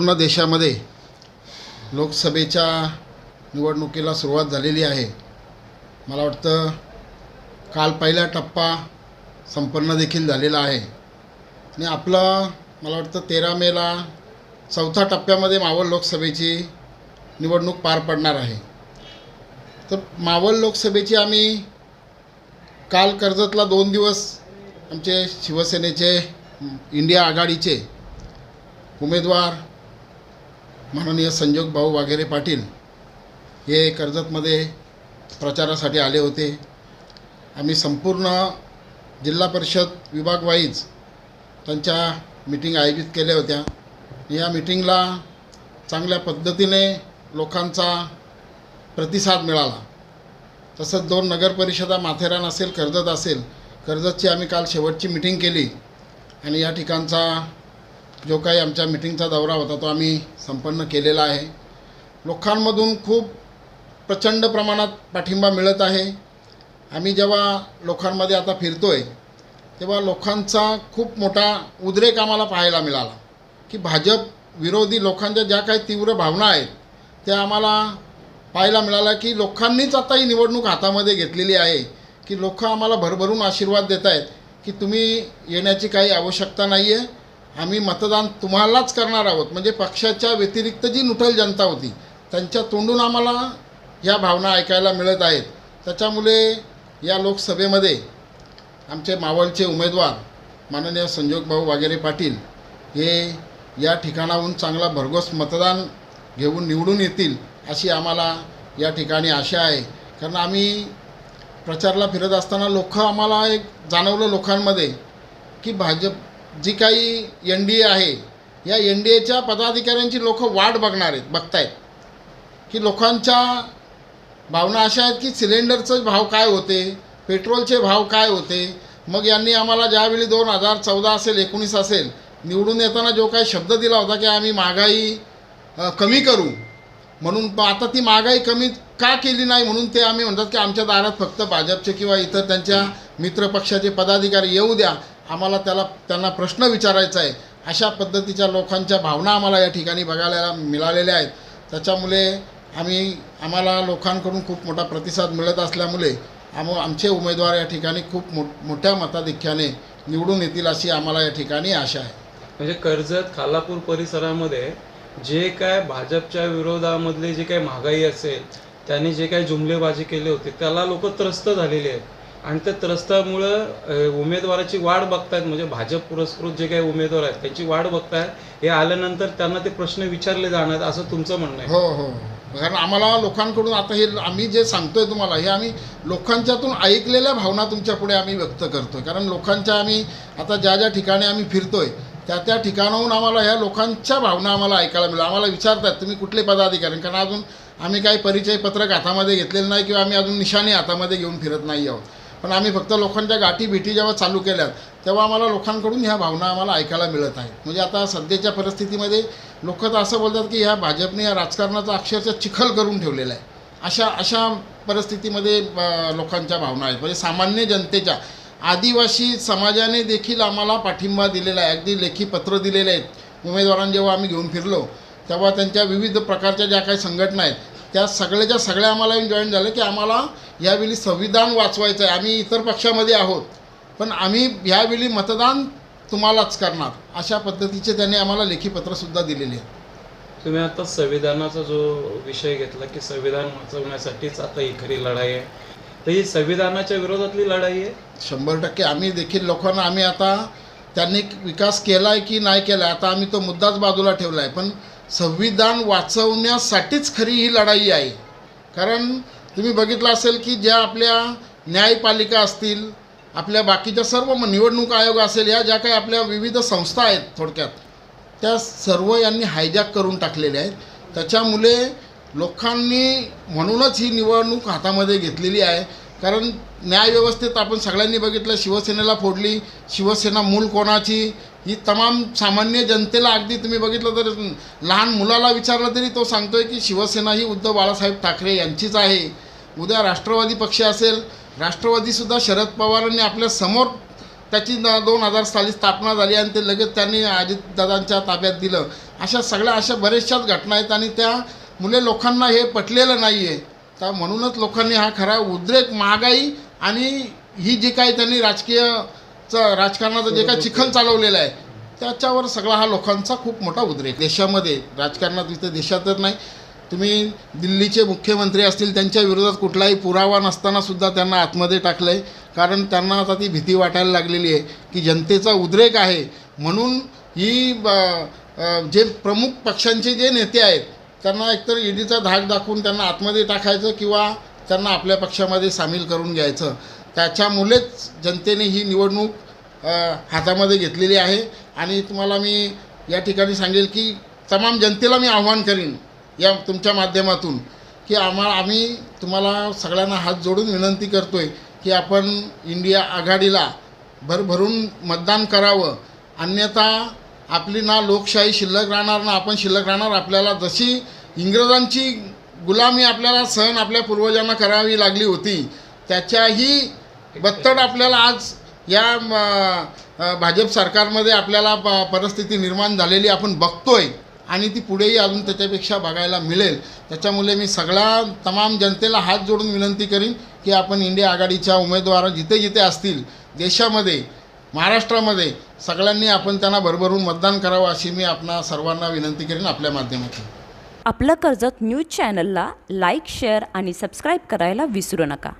पूर्ण देशामध्ये लोकसभेच्या निवडणुकीला सुरुवात झालेली आहे. मला वाटतं काल पहिला टप्पा संपन्न देखील झालेला आहे. आणि आपलं मला वाटतं तेरा मेला चौथा टप्प्यामध्ये मावळ लोकसभेची निवडणूक पार पडणार आहे. तर मावळ लोकसभेची आम्ही काल कर्जतला दोन दिवस आमचे शिवसेनेचे इंडिया आघाडीचे उमेदवार माननीय संजोग भाऊ वाघेरे पाटील हे कर्जतमध्ये प्रचारासाठी आले होते. आम्ही संपूर्ण जिल्हा परिषद विभागवाईज त्यांच्या मिटिंग आयोजित केल्या होत्या. या मिटिंगला चांगल्या पद्धतीने लोकांचा प्रतिसाद मिळाला. तसंच दोन नगरपरिषदा माथेरान असेल कर्जत असेल कर्जतची आम्ही काल शेवटची मिटिंग केली. आणि या ठिकाणचा जो काही आमच्या मिटिंगचा दौरा होता तो आम्ही संपन्न केलेला आहे. लोकांमधून खूप प्रचंड प्रमाणात पाठिंबा मिळत आहे. आम्ही जेव्हा लोकांमध्ये आता फिरतो आहे तेव्हा लोकांचा खूप मोठा उद्रेक आम्हाला पाहायला मिळाला की भाजप विरोधी लोकांच्या ज्या काही तीव्र भावना आहेत त्या आम्हाला पाहायला मिळाला की लोकांनीच आता ही निवडणूक हातामध्ये घेतलेली आहे की लोक आम्हाला भरभरून आशीर्वाद देत आहेत की तुम्ही येण्याची काही आवश्यकता नाही आहे आम्ही मतदान तुम्हालाच करणार आहोत. म्हणजे पक्षाच्या व्यतिरिक्त जी नुठल जनता होती त्यांच्या तोंडून आम्हाला ह्या भावना ऐकायला मिळत आहेत. त्याच्यामुळे या लोकसभेमध्ये आमचे मावळचे उमेदवार माननीय संजोग भाऊ वागेरे पाटील हे या ठिकाणाहून चांगला भरघोस मतदान घेऊन निवडून येतील अशी आम्हाला या ठिकाणी आशा आहे. कारण आम्ही प्रचारला फिरत असताना लोक आम्हाला एक जाणवलं लोकांमध्ये की भाजप जी काही एन डी ए आहे या एन डी एच्या पदाधिकाऱ्यांची लोक वाट बघणार आहेत बघतायत. की लोकांच्या भावना अशा आहेत की सिलेंडरचे भाव काय होते पेट्रोलचे भाव काय होते मग यांनी आम्हाला ज्यावेळी दोन हजार चौदा असेल एकोणीस असेल निवडून येताना जो काही शब्द दिला होता की आम्ही महागाई कमी करू म्हणून आता ती महागाई कमी का केली नाही म्हणून ते आम्ही म्हणतात की आमच्या दारात फक्त भाजपचे किंवा इतर त्यांच्या मित्रपक्षाचे पदाधिकारी येऊ द्या आम्हाला त्याला त्यांना प्रश्न विचारायचा आहे. अशा पद्धतीच्या लोकांच्या भावना आम्हाला या ठिकाणी बघायला मिळालेल्या आहेत. त्याच्यामुळे आम्ही आम्हाला लोकांकडून खूप मोठा प्रतिसाद मिळत असल्यामुळे आम आमचे उमेदवार या ठिकाणी खूप मो मोठ्या मताधिक्याने निवडून येतील अशी आम्हाला या ठिकाणी आशा आहे. म्हणजे कर्जत खालापूर परिसरामध्ये जे काय भाजपच्या विरोधामधले जे काही महागाई असेल त्यांनी जे काही जुमलेबाजी केली होती त्याला लोक त्रस्त झालेले आहेत. आणि त्या त्रस्तामुळं उमेदवाराची वाढ बघतायत. म्हणजे भाजप पुरस्कृत जे काही उमेदवार आहेत त्याची वाढ बघतायत हे आल्यानंतर त्यांना ते प्रश्न विचारले जाणार असं तुमचं म्हणणं आहे. हो हो. कारण आम्हाला लोकांकडून आता हे आम्ही जे सांगतोय तुम्हाला हे आम्ही लोकांच्यातून ऐकलेल्या भावना तुमच्यापुढे आम्ही व्यक्त करतोय. कारण लोकांच्या आम्ही आता ज्या ज्या ठिकाणी आम्ही फिरतोय त्या त्या ठिकाणाहून आम्हाला ह्या लोकांच्या भावना आम्हाला ऐकायला मिळाल्या आम्हाला विचारतात तुम्ही कुठले पदाधिकारी? कारण अजून आम्ही काही परिचय पत्रक हातामध्ये घेतलेलं नाही किंवा आम्ही अजून निशाणी हातामध्ये घेऊन फिरत नाही आहोत. पण आम्ही फक्त लोकांच्या गाठी भेटी जेव्हा चालू केल्यात तेव्हा आम्हाला लोकांकडून ह्या भावना आम्हाला ऐकायला मिळत आहेत. म्हणजे आता सध्याच्या परिस्थितीमध्ये लोक तर असं बोलतात की ह्या भाजपने या राजकारणाचा अक्षरशः चिखल करून ठेवलेला आहे. अशा अशा परिस्थितीमध्ये लोकांच्या भावना आहेत. म्हणजे सामान्य जनतेच्या आदिवासी समाजाने देखील आम्हाला पाठिंबा दिलेला आहे. अगदी लेखी पत्र दिलेले आहेत. उमेदवारांना जेव्हा आम्ही घेऊन फिरलो तेव्हा त्यांच्या विविध प्रकारच्या ज्या काही संघटना आहेत त्या सगळ्याच्या सगळ्या आम्हाला जॉईन झालं की आम्हाला यावेळी संविधान वाचवायचं आहे आम्ही इतर पक्षामध्ये आहोत. पण आम्ही ह्यावेळी मतदान तुम्हालाच करणार. अशा पद्धतीचे त्यांनी आम्हाला लेखी पत्रसुद्धा दिलेले आहे तुम्ही आता संविधानाचा जो विषय घेतला की संविधान वाचवण्यासाठीच आता ही खरी लढाई आहे. तर ही संविधानाच्या विरोधातली लढाई आहे? शंभर टक्के. आम्ही देखील लोकांना आम्ही आता त्यांनी विकास केला आहे की नाही केला आहे आता आम्ही तो मुद्दाच बाजूला ठेवला आहे पण संविधान वाचवण्यासाठीच खरी ही लढाई आहे. कारण तुम्ही बघितलं असेल की ज्या आपल्या न्यायपालिका असतील आपल्या बाकीच्या सर्व म- निवडणूक आयोग असेल या ज्या काही आपल्या विविध संस्था आहेत थोडक्यात त्या सर्व यांनी हायजॅक करून टाकलेल्या आहेत. त्याच्यामुळे लोकांनी म्हणूनच ही निवडणूक हातामध्ये घेतलेली आहे. कारण न्यायव्यवस्थेत आपण सगळ्यांनी बघितलं शिवसेनेला फोडली शिवसेना मूल कोणाची? ही तमाम सामान्य जनतेला अगदी तुम्ही बघितलं तर लहान मुलाला विचारलं तरी तो सांगतोय की शिवसेना ही उद्धव बाळासाहेब ठाकरे यांचीच आहे. उद्या राष्ट्रवादी पक्ष असेल राष्ट्रवादीसुद्धा शरद पवारांनी आपल्यासमोर त्याची दोन हजार साली स्थापना झाली आणि ते लगेच त्यांनी अजितदादांच्या ताब्यात दिलं. अशा सगळ्या अशा बऱ्याचशाच घटना आहेत आणि त्या मुले लोकांना हे पटलेलं नाही आहे तर म्हणूनच लोकांनी हा खरा उद्रेक महागाई आणि ही जी काही त्यांनी राजकीयचं राजकारणाचं जे काही चिखल चालवलेलं आहे त्याच्यावर सगळा हा लोकांचा खूप मोठा उद्रेक. देशामध्ये राजकारणात इथं देशातच नाही तुम्ही दिल्लीचे मुख्यमंत्री असतील त्यांच्या विरोधात कुठलाही पुरावा नसताना सुद्धा त्यांना आतमध्ये टाकलं आहे कारण त्यांना आता ती भीती वाटायला लागलेली आहे की जनतेचा उद्रेक आहे. म्हणून ही ब- जे प्रमुख पक्षांचे जे नेते आहेत त्यांना एकतर ईडीचा धाक दाखवून त्यांना आतमध्ये टाकायचं किंवा त्यांना आपल्या पक्षामध्ये सामील करून घ्यायचं. त्याच्यामुळेच जनतेने ही निवडणूक हातामध्ये घेतलेली आहे. आणि तुम्हाला मी या ठिकाणी सांगेल की तमाम जनतेला मी आव्हान करीन या तुमच्या माध्यमातून की आम्हा आम्ही तुम्हाला सगळ्यांना हात जोडून विनंती करतो आहे की आपण इंडिया आघाडीला भरभरून मतदान करावं. अन्यथा आपली ना लोकशाही शिल्लक राहणार ना आपण शिल्लक राहणार आपल्याला जशी इंग्रजांची गुलामी आपल्याला सहन आपल्या पूर्वजांना करावी लागली होती त्याच्याही बत्तड आपल्याला आज या भाजप सरकारमध्ये आपल्याला प परिस्थिती निर्माण झालेली आपण बघतोय आणि ती पुढेही अजून त्याच्यापेक्षा बघायला मिळेल. त्याच्यामुळे मी सगळ्या तमाम जनतेला हात जोडून विनंती करीन की आपण इंडिया आघाडीच्या उमेदवार जिथे जिथे असतील देशामध्ये महाराष्ट्रामध्ये सगळ्यांनी आपण त्यांना भरभरून मतदान करावं अशी मी आपणा सर्वांना विनंती करेन आपल्या माध्यमातून. आपलं कर्जत न्यूज चॅनलला लाईक शेअर आणि सबस्क्राईब करायला विसरू नका.